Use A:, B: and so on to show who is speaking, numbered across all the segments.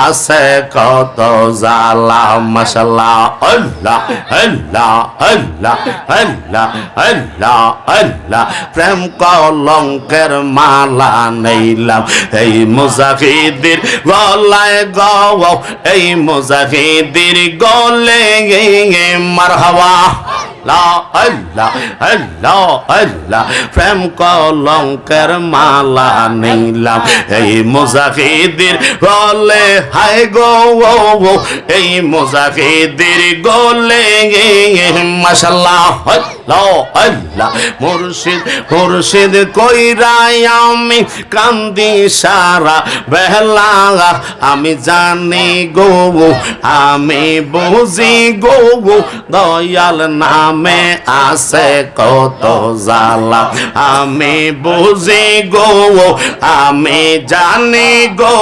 A: আছে কত জালা মাশাল্লাহ আল্লাহ আল্লাহ আল্লাহ আল্লাহ আল্লাহ আল্লাহ। প্রেম কলঙ্কের মালা নেইলাম এই মুজাহিদের গলায় গাও এই মুজাহিদের গলে মারহাবা। লা আল্লাহ আল্লাহ আল্লাহ। প্রেম কলঙ্কের মালা নিলাম। এই মুজাহিদের গলে হাই গো এই মুজাহিদের গলে আল্লাহ আল্লাহ মুর্শিদ মুর্শিদ আমি কান্দি সারা বেলা। আমি জানি গো, আমি বুঝি গো, দয়াল নামে আছে কত জালা আমি বুঝি গো, আমি জানি গো,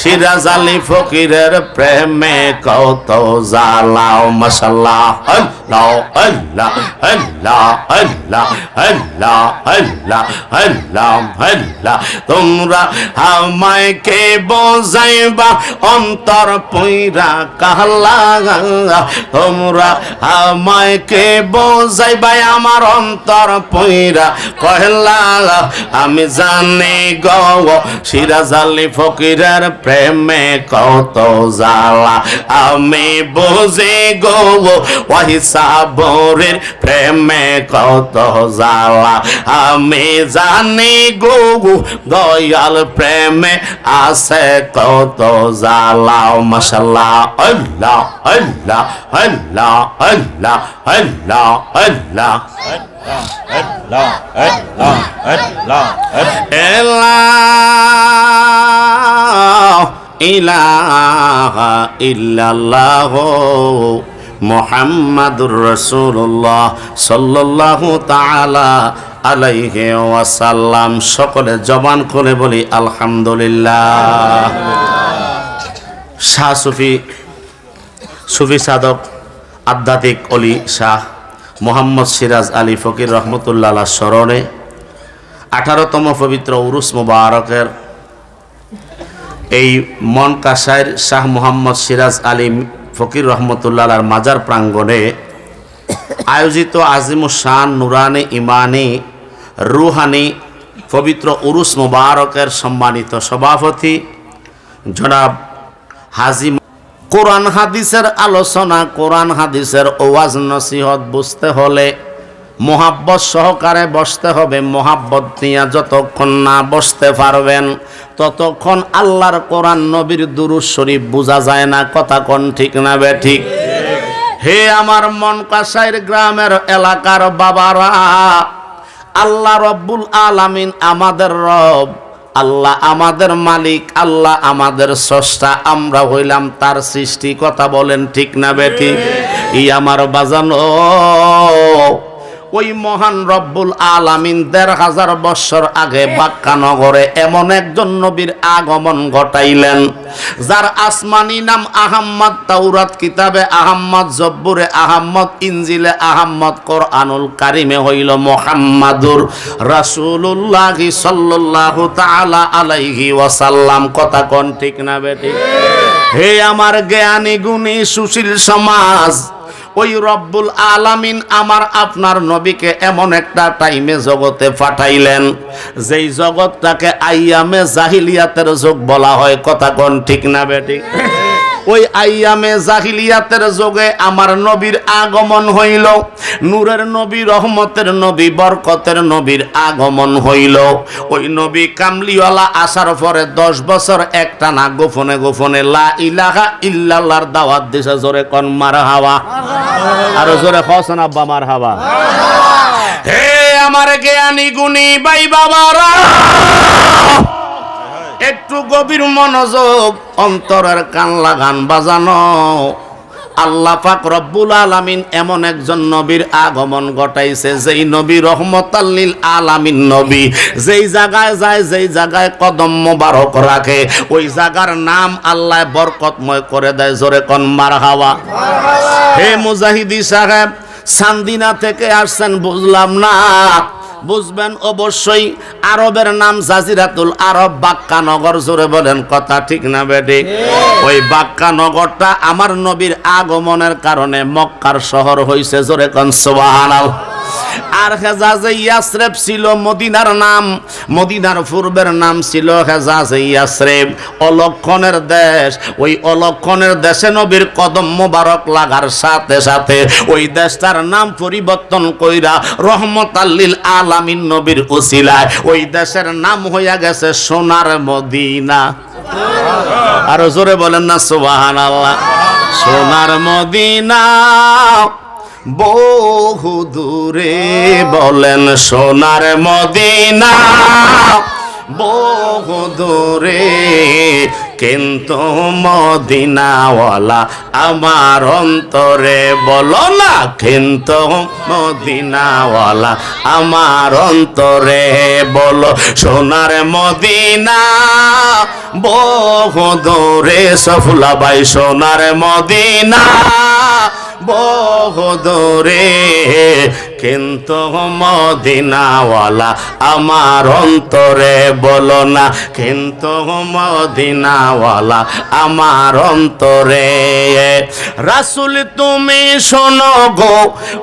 A: সিরাজ আলী ফকিরের প্রেমে কত জালা মশাল্লাহ আল্লাহ আল্লাহ আল্লাহ। আল্লাহ আল্লাহ আল্লাহ আল্লাহ আল্লাহ তোমরা আমায় কে অন্তর পইরা কাহলা তোমরা আমায় কে আমার অন্তর পইরা কহলা আমি জানি গো সিরাজ আলী ফকিরের প্রেমে কত জালা আমি বুঝি গো ওই সাবরের প্রেমে কত জালা আমি জানি গো দয়াল প্রেমে আছে কত জালা মশাল্লাহ আল্লাহ আল্লাহ আল্লাহ আল্লাহ আল্লাহ আল্লাহ
B: আল্লাহ আল্লাহ আল্লাহ।
A: এলাহ, ইলাহা, ইল্লাল্লাহ। মোহাম্মদুর রসুল্লাহ সাল্লাল্লাহু তাআলা আলাইহি ওয়াসাল্লাম। সকলে জবান করে বলি, আলহামদুলিল্লাহ। শাহ সুফি সুফি সাধক আধ্যাত্মিক অলি শাহ মোহাম্মদ সিরাজ আলী ফকির রহমতুল্লাহ স্মরণে আঠারোতম পবিত্র উরুস মুবারকের এই মন কাসাইর শাহ মোহাম্মদ সিরাজ আলী ফকির রহমতুল্লাহ মাজার প্রাঙ্গণে আয়োজিত আজিমুসান নুরানি ইমানি রুহানি পবিত্র উরুস মুবারকের সম্মানিত সভাপতি জনাব হাজি কোরআন হাদিসের আলোচনা, কোরআন হাদিসের ওয়াজ নসিহত বুঝতে হলে মোহাব্বত সহকারে বসতে হবে। মোহাব্বত নিয়ে যতক্ষণ না বসতে পারবেন, ততক্ষণ আল্লাহর কোরআন নবীর দুরুজ শরীফ বোঝা যায় না। কথা কোন ঠিক না বে ঠিক? হে আমার মন কাসাইর গ্রামের এলাকার বাবারা, আল্লাহ রব্বুল আলামিন আমাদের রব, আল্লাহ আমাদের মালিক, আল্লাহ আমাদের স্রষ্টা, আমরা হইলাম তার সৃষ্টি। কথা বলেন ঠিক না বেটি ই আমার বাজানো ওই মহান রব্বুল আলামিন দেড় হাজার বৎসর আগে বাক্কা নগরে এমন একজন নবীর আগমন ঘটাইলেন, যার আসমানি নাম আহাম্মদ তাওরাত কিতাবে আহাম্মদ জব্বুরে আহাম্মদ ইনজিলে আহাম্মদ কোরআনুল কারিমে হইল মোহাম্মাদুর রাসূলুল্লাহি সাল্লাল্লাহু তাআলা আলাইহি ওয়াসাল্লাম। কথা কোন ঠিক না বেটি হে আমার জ্ঞানী গুণী সুশীল সমাজ ওই রব্বুল আলামিন আমার আপনার নবীকে এমন একটা টাইমে জগতে পাঠাইলেন, যেই জগৎটাকে আইয়ামে জাহিলিয়াতের যুগ বলা হয়। কথা কোন ঠিক না বেটি ওই আইয়ামে জাহিলিয়াতের যোগে আমার নবীর আগমন হইল। নূরের নবী, রহমতের নবী, বরকতের নবীর আগমন হইল। ওই নবী কামলিওয়ালা আসার পরে দশ বছর একটা না গোপনে গোপনে লা ইলাহা ইল্লাল্লাহর দাওয়াত দিছে, জোরে কন মার হাওয়া আরও জোরে খসন আব্বা মার হাওয়া হে আমার জ্ঞানী গুণী বাই বাবারা! একটু গভীর মনোযোগ অন্তরের কান লাগান বাজানো। আল্লাহ পাক রব্বুল আলামিন এমন একজন নবীর আগমন ঘটাইছে যেই নবী রহমতাল্লিল আলামিন নবী। যেই জায়গায় যায় যেই জায়গায় কদম মোবারক রাখে ওই জায়গার নাম আল্লাহ বরকতময় করে দেয় জোরে কন মার হাওয়া হে মুজাহিদি সাহেব সান্দিনা থেকে আসছেন বুঝলাম না। বুঝবেন অবশ্যই আরবের নাম জাজিরাতুল আরব বাক্কা নগর জোরে বলেন কথা ঠিক না বেডি? ওই বাক্কা নগরটা আমার নবীর আগমনের কারণে মক্কার শহর হইছে জোরে কন সুবহানাল্লাহ। আর হেজাজে ইয়াসরেব ছিল মদিনার নাম, মদিনার পূর্বের নাম ছিল হেজাজে ইয়াসরেব। অলক্ষণের দেশ, ওই অলক্ষণের দেশে নবীর কদম মোবারক লাগার সাথে সাথে ওই দেশটার নাম পরিবর্তন কইরা রহমত আল্লিল আলামিন নবীর উসিলায় ওই দেশের নাম হইয়া গেছে সোনার মদিনা। আরও জোরে বলেন না সুবাহান আল্লাহ সোনার মদিনা বহু দূরে বলেন সোনার মদিনা। বহু দূরে, কিন্তু মদিনাওয়ালা আমার অন্তরে বলো না, কিন্তু মদিনাওয়ালা আমার অন্তরে বলো সোনার মদিনা। বহু দূরে সফুলাবাই সোনার মদিনা। বহু দূরে কিন্তু মদিনাওয়ালা আমার অন্তরে বলো না, কিন্তু মদিনাওয়ালা আমার অন্তরে। রাসুল তুমি শোনো গো,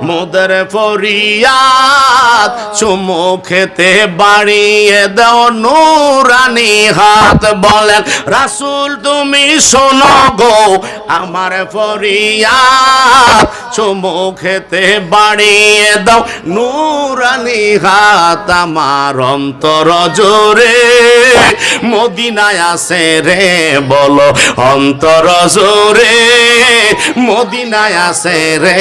A: মোদের ফরিয়াদ চুমু খেতে বাড়িয়ে দাও, নুরানি হাত বলেন, রাসুল তুমি শোনো গো, আমার ফরিয়াদ চুমু খেতে বাড়িয়ে দাও। নুরানি হাত আমার অন্তর জোরে। মদিনায় আসে রে, বলো অন্তর জোরে। মদিনায় আসে রে,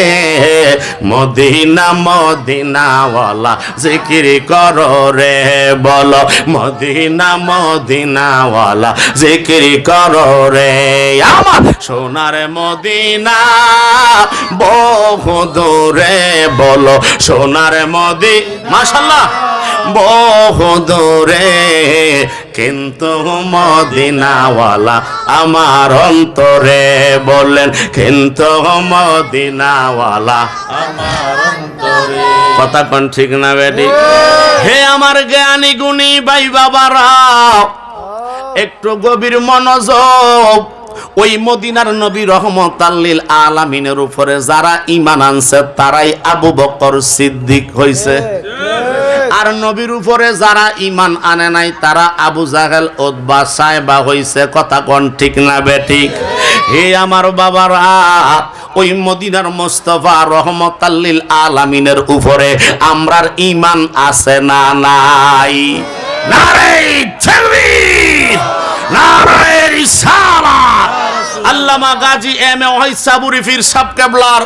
A: মদিনা মদিনাওয়ালা জিকির কর রে, বলো মদিনা মদিনাওয়ালা জিকির কর রে। আমার সোনার মদিনা বহু দূরে, বলো সোনার মদি, মাশাল্লাহ। বহু দূরে কিন্তু মদিনাওয়ালা আমার অন্তরে বললেন, কিন্তু মদিনাওয়ালা
B: আমার অন্তরে।
A: কথা কোন ঠিক না বেটি? হে আমার জ্ঞানী গুণী ভাই বাবারা, একটু গভীর মনোযোগ। ওই মদিনার নবী রহমত আল্লিল আলামিনের উপরে যারা ইমান আনছে, তারাই আবু বকর সিদ্দিক হইছে। আর নবীর উপরে যারা ইমান আনে নাই, তারা আবু জাহেল ওদবা সাহেবা হইছে। কথা কন ঠিক না বেঠিক হে আমার বাবারা, ওই মদিনার মোস্তফা রহমত আল্লিল আলামিনের উপরে আমরার ইমান আছে না নাই? আল্লামা গাজী এম এ ওয়াহিদ ফির সাব কেবলার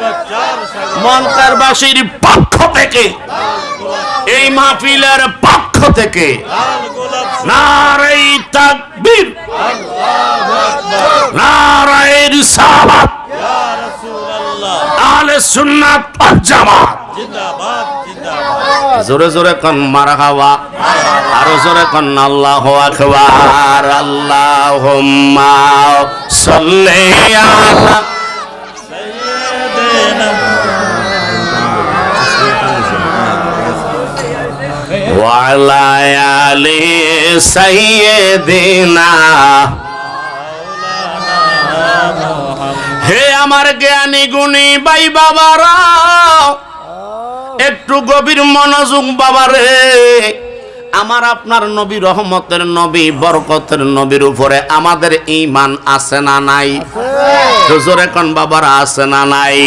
A: আগমন মন্তারবাসীর পক্ষ থেকে, এই মাহফিলের পক্ষ থেকে জোরে জোরে কন মারহাবা, আরও জোরে কন আল্লাহ আকবার, আল্লাহুম্মা সাল্লি আলা ওয়ালা আলি সাইয়্যিদিনা হে আমার জ্ঞানী গুণী বাই বাবারা একটু গভীর মনোযোগ বাবারে। আমার আপনার নবী রহমতের নবী বরকতের নবীর উপরে আমাদের ইমান আছে না নাই? জোরে এখন বাবারা আছে না নাই?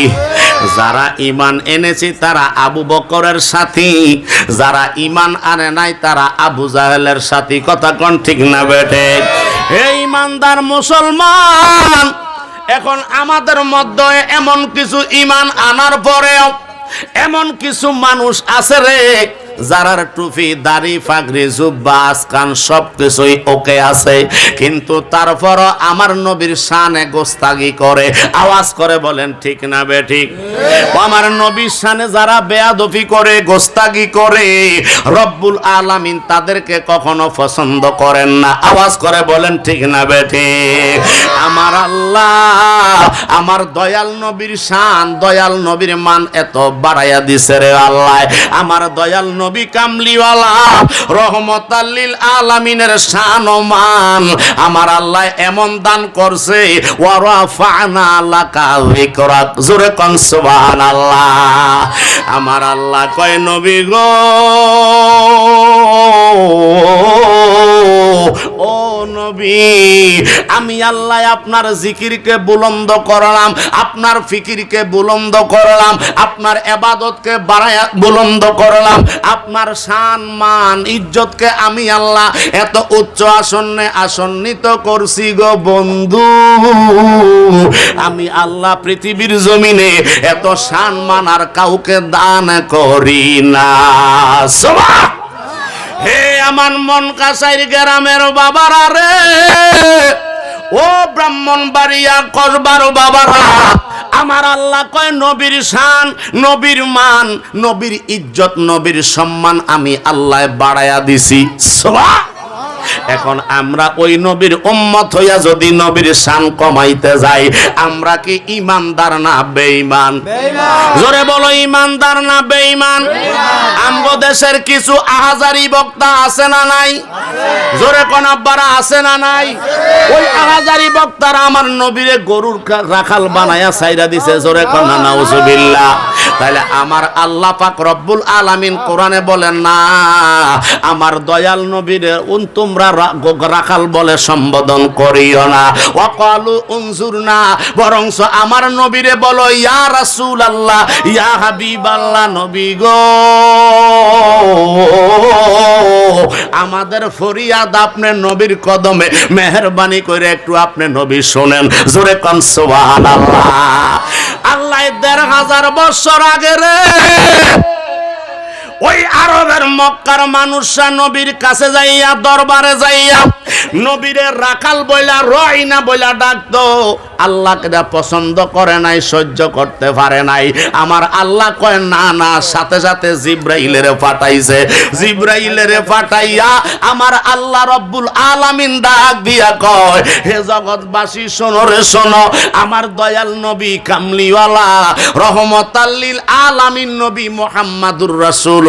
A: যারা ইমান এনেছি তারা আবু বকরের সাথী। যারা ইমান আনে নাই তারা আবু জাহেলের সাথী। কথা কোন ঠিক না বেটে হে ইমানদার মুসলমান এখন আমাদের মধ্যে এমন কিছু ইমান আনার পরেও এমন কিছু মানুষ আছে রে যারার টুপি, দাড়ি ফাগরি জুব্বা, আসকান সব কিছুই ওকে আছে। কিন্তু তারপরও আমার নবীর শানে গোস্তাগি করে, আওয়াজ করে বলেন, ঠিক না বে ঠিক আমার নবীর শানে যারা বেয়াদফি করে, গোস্তাগি করে, রব্বুল আলামিন তাদেরকে কখনো পছন্দ করেন না। আওয়াজ করে বলেন, ঠিক না বে ঠিক আমার আল্লাহ, আমার দয়াল নবীর শান, দয়াল নবীর মান এত বাড়াইয়া দিছে রে আল্লাহ। আমার দয়াল নবী কামলিওয়ালা রহমতাল্লিল আলামিনের শান মান আমার আল্লাহ এমন দান করছে ওয়ারাফানা লাকা যিকরাক জোরে কোন, সুবহানাল্লাহ। আমার আল্লাহ কয়, নবী গো নবী, আমি আল্লাহ আপনার জিকিরকে বুলন্দ করলাম, আপনার ফিকিরকে বুলন্দ করলাম, আপনার এবাদতকে বাড়ায়া বুলন্দ করলাম, আপনার শান, মান, ইজ্জতকে আমি আল্লাহ এত উচ্চ আসনে আসন্নিত করছি গো বন্ধু। আমি আল্লাহ পৃথিবীর জমিনে এত শান, মান আর কাউকে দান করি না। হে আমার মন কাছাইর গ্রামের বাবারা রে। ও ব্রাহ্মণ বাড়িয়া করবার বাবারা। আমার আল্লাহ কয়, নবীর শান, নবীর মান, নবীর ইজ্জত, নবীর সম্মান আমি আল্লাহ বাড়ায়া দিছি। সোয়া এখন আমরা ওই নবীর উম্মত হইয়া যদি নবীর শান কমাইতে যাই আমরা কি ইমানদার না বেঈমান? জোরে বলো ইমানদার না বেঈমান? আমগো দেশের কিছু আহাজারি বক্তা আছে না নাই? জোরে কোন আব্বারা আছে না নাই? ওই আহাজারি বক্তারা আমার নবীরে গরুর রাখাল বানায়া সাইরা দিছে জোরে কোন নাউজুবিল্লাহ। তাহলে আমার আল্লাহ পাক রব্বুল আলামিন কোরআনে বলেন না আমার দয়াল নবীরে উন তোমরা রাখাল বলে সম্বোধন করিও না। ওয়াকালু উনজুর না বরংস আমার নবীরে বলো, ইয়া রাসূল আল্লাহ ইয়া হাবিব আল্লাহ নবী গো। আমাদের ফরিয়াদ আপনি নবীর কদমে মেহরবানি করে একটু আপনি নবী শোনেন। জোরে কন, সুবহানাল্লাহ। আল্লাহ দেড় হাজার বছর আগে রে ওই আরবের মক্কার মানুষরা নবীর কাছে যাইয়া, দরবারে যাইয়া, নবীরে রাখাল বইলা রয় না বইলা ডাকতো, আল্লাহকে পছন্দ করে নাই, সহ্য করতে পারে নাই। আমার আল্লাহ কয়, না না, সাথে সাথে জিব্রাইলের পাঠাইছে। জিব্রাইলের পাঠাইয়া আমার আল্লাহ রব্বুল আলামিন ডাক দিয়া কয়, হে জগৎবাসী, শোনো রে, শোনো, আমার দয়াল নবী কামলিওয়ালা রহমতাল্লিল আলামিন নবী মোহাম্মদুর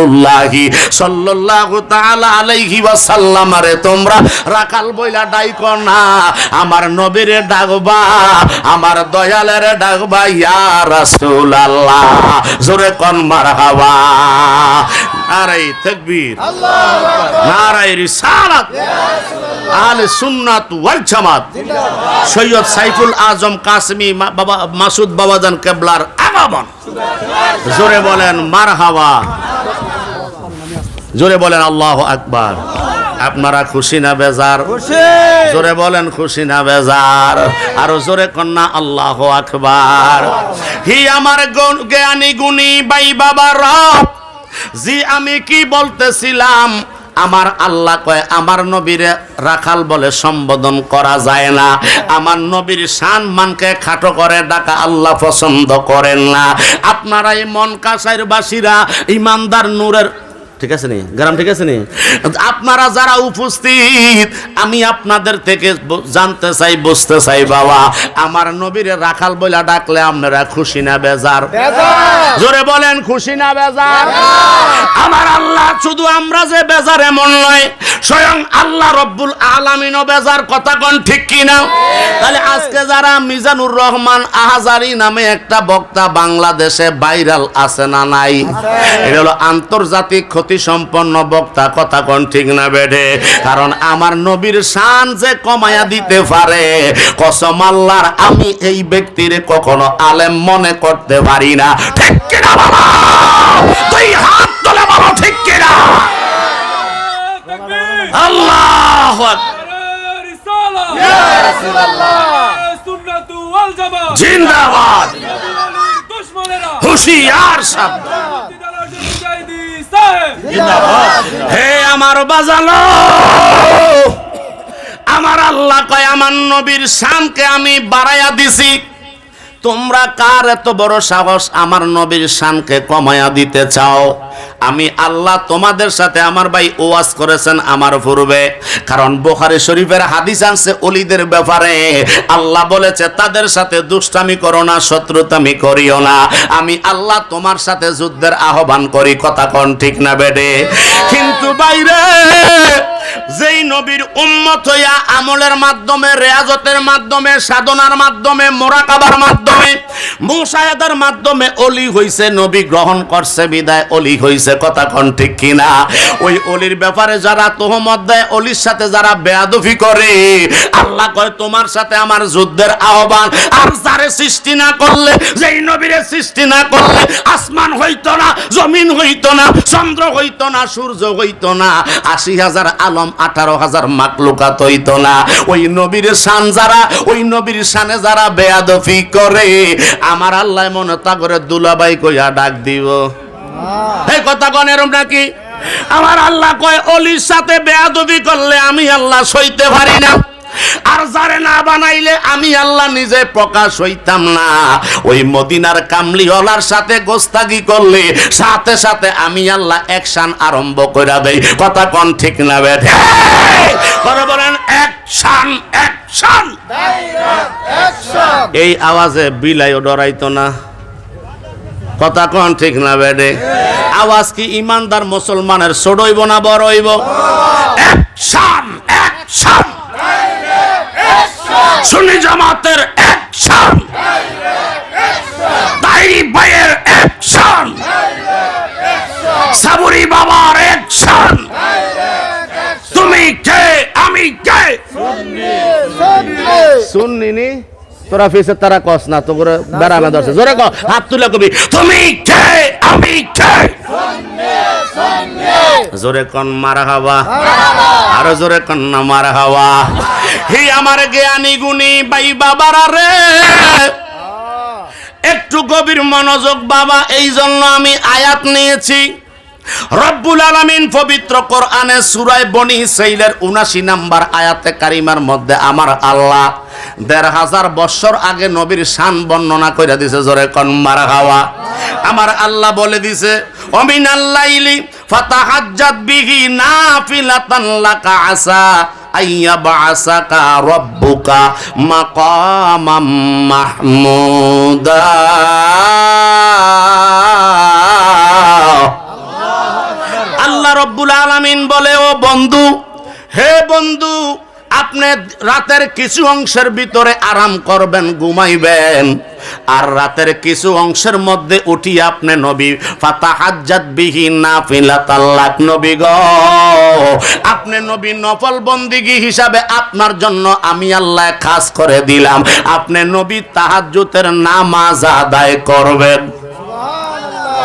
A: রাসূলুল্লাহি সাল্লাল্লাহু তাআলা আলাইহি ওয়াসাল্লাম রে তোমরা রাকাল বইলা ডাইকো না, আমার নবীরে ডাকবা, আমার দয়ালের ডাকবা, ইয়া রাসূলুল্লাহ। জোরে কোন মারহাবা। নারাই তাকবীর। নারাই রিসালাত। আহলে সুন্নাত ওয়াল জামাত। সৈয়দ সাইফুল আজম কাসমি বাবা মাসুদ বাবাজান কেবলার আগমন। জোরে বলেন, মারহাবা। জোরে বলেন আল্লাহ আকবার। আপনারা খুশি না বেজার? জোরে বলেন খুশি না বেজার? আরও জোরে কন্যা আল্লাহ আকবার। হি আমার জ্ঞানী গুণী বাই বাবা রব জি আমি কি বলতেছিলাম? আমার আল্লাহ কয় আমার নবীরে রাখাল বলে সম্বোধন করা যায় না। আমার নবীর শান মানকে খাটো করে ডাকা আল্লাহ পছন্দ করেন না। আপনারা এই মন কাসাইর বাসীরা ইমানদার নূরের ঠিক আছে নি? গ্রাম ঠিক আছে নি? আপনারা যারা উপস্থিত আমি আপনাদের থেকে জানতে চাই বুঝতে চাই বাবা। আমার নবীরে রাখাল বইলা ডাকলে আপনারা খুশি না বেজার? জোরে বলেন খুশি না বেজার? আমার আল্লাহ শুধু আমরা যে বেজার এমন নয় স্বয়ং আল্লাহ রব্বুল আলামিনও বেজার কথা কোন ঠিক কি না তাহলে আজকে যারা মিজানুর রহমান আহাজারি নামে একটা বক্তা বাংলাদেশে ভাইরাল আছে না নাই? এটা হলো আন্তর্জাতিক ক্ষতি সম্পন্ন বক্তা কথা কোন ঠিক না বেডে কারণ আমার নবীর শান যে কমায়া দিতে পারে কসম আল্লাহর আমি এই ব্যক্তির কখনো আলেম মনে করতে পারি না। ঠিক কিনা বাবা? তুই হাত তোলে বাবা ঠিক কিনা? আল্লাহ জিন্দাবাদ। হুশিয়ার শব্দ। হে আমার বাজালো আমার আল্লাহ কয় আমার নবীর শানকে আমি বাড়াইয়া দিছি। তোমরা কার এত বড় সাহস আমার নবীর শানকে কমায়া দিতে চাও? আমি আল্লাহ তোমাদের সাথে আমার ভাই ওয়াজ করেছেন আমার পূর্বে। কারণ বোখারি শরীফের হাদিস আনছে অলিদের ব্যাপারে। আল্লাহ বলেছে, তাদের সাথে দুষ্টামি করো না, শত্রুতামি করিও না। আমি আল্লাহ তোমার সাথে যুদ্ধের আহ্বান করি, কথা কোন ঠিক না বেডে। কিন্তু বাইরে, যেই নবীর উম্মত হইয়া আমলের মাধ্যমে, রেয়াজতের মাধ্যমে, সাধনার মাধ্যমে, মোরাকাবার মাধ্যমে মুসায়াদার মাধ্যমে অলি হইছে, নবী গ্রহণ করছে, বিদায় অলি হইছে। কথা কোন ঠিক কিনা? ওই অলির ব্যাপারে যারা তোহমত দেয়, অলির সাথে যারা বেয়াদফি করে, আল্লাহ কয়, তোমার সাথে আমার যুদ্ধের আহ্বান। আর যারে সৃষ্টি না করলে, যেই নবীরে সৃষ্টি না করলে, আসমান হইতো না, জমিন হইতো না, চন্দ্র হইতো না, সূর্য হইতো না, আশি হাজার আলম, আঠারো হাজার মাকলুকাত হইতো না। ওই নবীর শান যারা, ওই নবীর শানে যারা বেয়াদফি করে, আমার আল্লাহ মনে তা করে দুলাবাই কইয়া ডাক দিব। এই কথা কন এরম নাকি? আমার আল্লাহ কয় অলির সাথে বেয়াদবি করলে আমি আল্লাহ সইতে পারি না। আর যারে না বানাইলে আমি আল্লাহ নিজে প্রকাশ হইতাম না। ওই মদিনার কামলিওয়ালার সাথে গোস্তাগি করলে সাথে সাথে আমি আল্লাহ অ্যাকশন আরম্ভ করে দেই। কথা কোন ঠিক না বেঠে কথা বলেন অ্যাকশন অ্যাকশন। এই আওয়াজে বিলাইও ডরাইতো না। কথা কোন ঠিক না বেডে? আওয়াজ কি ইমানদার মুসলমানের ছোটইব না বড় হইব অ্যাকশন অ্যাকশন সুন্নি জামাতের অ্যাকশন তাইরি ভাইয়ের অ্যাকশন সাবুরি বাবার অ্যাকশন তুমি কে আমি কে? শুননি তোরা ফেসে তারা কস না তো করে বেড়ামে ধরছে। জোরে ক হাত তুলে কবি, তুমি কে? আমি কে? জোরে কন, মারা হাওয়া। আরও জোরে কন, না, মারা হাওয়া। হি, আমার জ্ঞানী গুণী বাই বাবারা রে। একটু গভীর মনোযোগ বাবা এই জন্য আমি আয়াত নিয়েছি। রব্বুল আলামিন পবিত্র কোরআনে সূরায় বনি ইসরাইলের 79 নাম্বার আয়াতে কারিমার মধ্যে, আমার আল্লাহ দেড় হাজার বছর আগে নবীর শান বর্ণনা করে দিছে, জোরে কন, মার হাওয়া। আমার আল্লাহ বলে দিছে অমিন আল্লাইলি ফাতাহাজ্জাত বিহি নাফিলাতান লাকা আসা আইয়া বাসাকা রব্বুকা মাকামাম মাহমুদা। আল্লাহ রব্বুল আলামিন বলে, ও বন্ধু, হে বন্ধু আপনি রাতের কিছু অংশের ভিতরে আরাম করবেন, ঘুমাইবেন। আর রাতের কিছু অংশের মধ্যে উঠি আপনি নবী, ফাতাহাজ্জাত বিহি নাফিলাতাল্লাক নবী গো, আপনি নবী নফল বন্দিগি হিসাবে আপনার জন্য আমি আল্লাহ খাস করে দিলাম। আপনি নবী তাহাজ্জুতের নামাজ আদায় করবেন।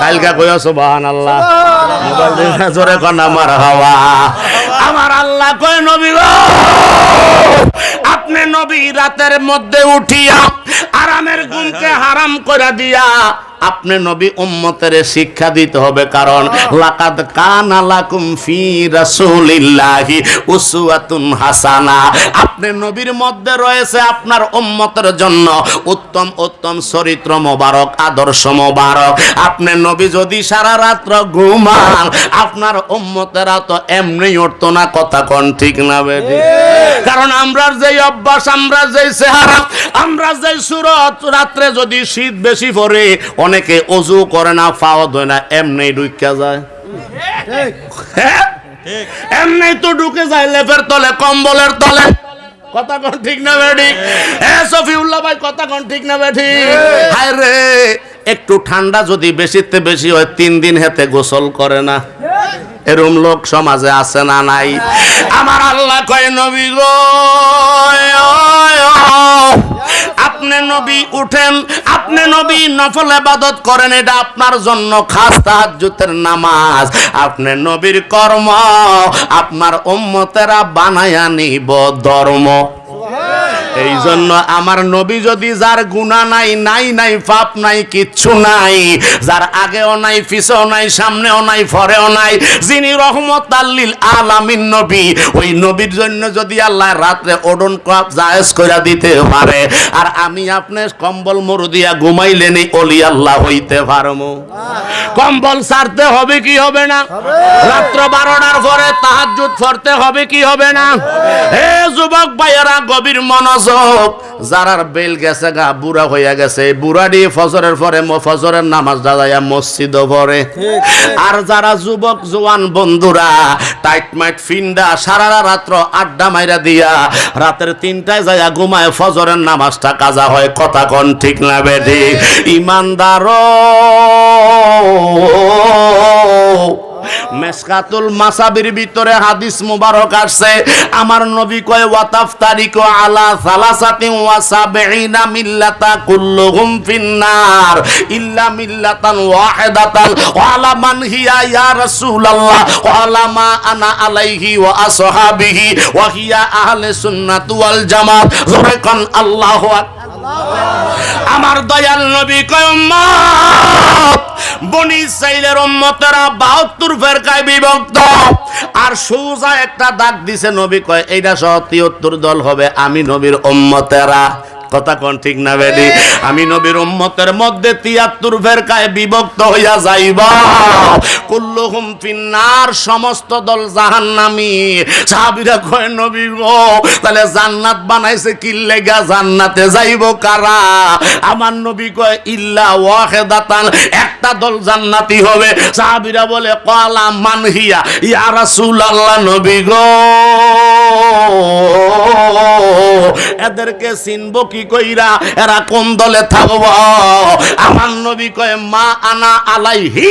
A: কালকা কইও সুবহান আল্লাহ মোবাইল দিয়ে জোরে কন, আমার হাওয়া। আমার আল্লাহ কয়, নবী গো, আপনি নবী রাতের মধ্যে উঠিয়া আরামের ঘুমকে হারাম করে দিয়া আপনি নবী উম্মতের শিক্ষা দিতে হবে কারণ লাকাদ কানা লাকুম ফি রাসূলিল্লাহি উসওয়াতুন হাসানা। আপনি নবীর মধ্যে রয়েছে আপনার উম্মতের জন্য উত্তম উত্তম চরিত্র মোবারক আদর্শ মোবারক। আপনি নবী যদি সারা রাত্র ঘুমান আপনার উম্মতেরা তো এমনি উঠতো না কথা কোন ঠিক না বেদি কারণ আমরা যেই অভ্যাস আমরা যেই চেহারা আমরা যেই সুরত রাত্রে যদি শীত বেশি পড়ে অনেকে অজু করে না পাওয়া দেয় না এমনি ঢুকিয়া যায়? এমনি তো ঢুকে যায় লেপের তলে কম্বলের তলে। কথা কোন ঠিক না বেঠি? এ সফিউল্লাহ ভাই কথা কোন ঠিক না বেঠি? হায় রে একটু ঠান্ডা যদি বেশিতে বেশি হয় তিন দিন হেতে গোসল করে না। এরম লোক সমাজে আছে না নাই? আমার আল্লাহ কয় নবী গো আপনি নবী উঠেন, আপনি নবী নফল ইবাদত করেন, এটা আপনার জন্য খাস তাহাজ্জুদের নামাজ। আপনি নবীর কর্ম, আপনার উম্মতেরা বানায়া নিব ধর্ম। এই জন্য আমার নবী যদি যার গুণা নাই নাই নাই, পাপ নাই, কিচ্ছু নাই, যার আগেও নাই, পিছেও নাই, সামনেও নাই, পরেও নাই, যিনি রহমত আল্লিল আলামিন নবী, ওই নবীর জন্য যদি আল্লাহ রাত্রে ওডন কাপ জায়েজ করে দিতে পারে, আর আমি আপনি কম্বল মরু দিয়া ঘুমাইলেনি অলি আল্লাহ হইতে পারমু কম্বল ছাড়তে হবে কি হবে না? রাত্র বারোটার পরে তাহাজ্জুদ পড়তে হবে কি হবে না? হে যুবক ভাইয়েরা, গভীর মনোযোগ যারার বেল গেছে গা, বুড়া হইয়া গেছে। বুড়াডি ফজরের পরে ফজরের নামাজ দাদাইয়া মসজিদ পড়ে আর যারা যুবক, জোয়ান বন্ধুরা টাইট মাইট ফিন্ডা সারা রাত্র আড্ডা মাইরা দিয়া রাতের তিনটায় যাইয়া ঘুমায়, ফজরের নামাজটা কাজা হয়, কথা কন ঠিক না বেঠি? ইমানদার মেসকাতুল মাসাবির ভিতরে হাদিস মুবারক আসছে। আমার নবী কয় ওয়াতাফ তারিক আলা সালাসাতি ওয়া সাবঈনা মিল্লাতা কুল্লুহুম ফিন্নার। ইল্লা মিল্লাতান ওয়াহিদাতান। ওয়ালা মান হিয়া ইয়া রাসূলুল্লাহ। ওয়ালা মা আনা আলাইহি ওয়া আসহাবিহি। ওয়া হিয়া আহলে সুন্নাত ওয়াল জামাত। জোরে আল্লাহু আকবার। আমার দয়াল নবী কয় বনি ইসরাইলের উম্মতেরা 72 ফেরকায় বিভক্ত। আর সোজা একটা দাগ দিছে নবী কয়, এইটা সহ 73 দল হবে, আমি নবীর উম্মতেরা। কথা কোন ঠিক না বেডি আমি নবীর উম্মতের মধ্যে তিয়াত্তর ফেরকায় বিভক্ত হইয়া যাইব। কুল্লুহুম ফিন্নার, সমস্ত দল জাহান্নামী। সাহাবীরা কয়, নবী গো, তাহলে জান্নাত বানাইছে কি লেগা? জান্নাতে যাইব কারা? আমার নবী কয়, ইল্লা ওয়াহিদাতান, একটা দল জান্নাতি হবে। সাহাবীরা বলে, ক্বালা মানহিয়া ইয়া রাসূলুল্লাহ, নবী গো। এদেরকে চিনব কি কইরা? এরা কোন দলে থাকব? আমার নবী কয় মা আনা আলাইহি